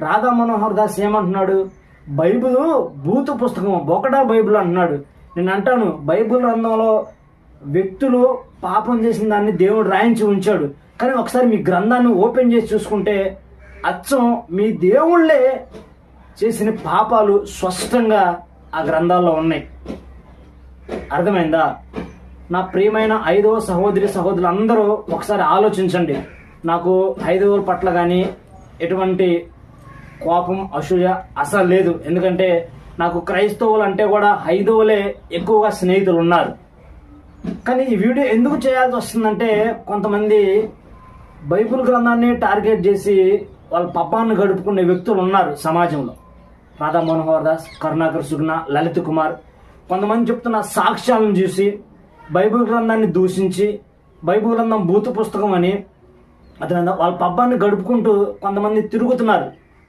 రాధా మనోహర్ దాస్ ఏమంటున్నాడు? బైబిల్ భూత పుస్తకం ఒకటా బైబిల్ అంటున్నాడు. నేను అంటాను బైబిల్ గ్రంథంలో వ్యక్తులు పాపం చేసిన దాన్ని దేవుడు రాయించి ఉంచాడు. కానీ ఒకసారి మీ గ్రంథాన్ని ఓపెన్ చేసి చూసుకుంటే అచ్చం మీ దేవుళ్ళే చేసిన పాపాలు స్పష్టంగా ఆ గ్రంథాల్లో ఉన్నాయి. అర్థమైందా? నా ప్రియమైన ఐదవ సహోదరి సహోదరులు అందరూ ఒకసారి ఆలోచించండి. నాకు ఐదవ పట్ల కానీ ఎటువంటి కోపం అసూయ అసలు లేదు. ఎందుకంటే నాకు క్రైస్తవులు అంటే కూడా హైదవులే ఎక్కువగా స్నేహితులు ఉన్నారు కానీ ఈ వీడియో ఎందుకు చేయాల్సి వస్తుందంటే కొంతమంది బైబిల్ గ్రంథాన్ని టార్గెట్ చేసి వాళ్ళ పబ్బాన్ని గడుపుకునే వ్యక్తులు ఉన్నారు సమాజంలో. రాధా మనోహర్ దాస్ కరుణాకర్ సుగ్న లలిత్ కుమార్. కొంతమంది చెప్తున్న సాక్ష్యాలను చూసి బైబిల్ గ్రంథాన్ని దూషించి బైబిల్ గ్రంథం భూత పుస్తకం అని అతను వాళ్ళ పబ్బాన్ని గడుపుకుంటూ కొంతమంది తిరుగుతున్నారు.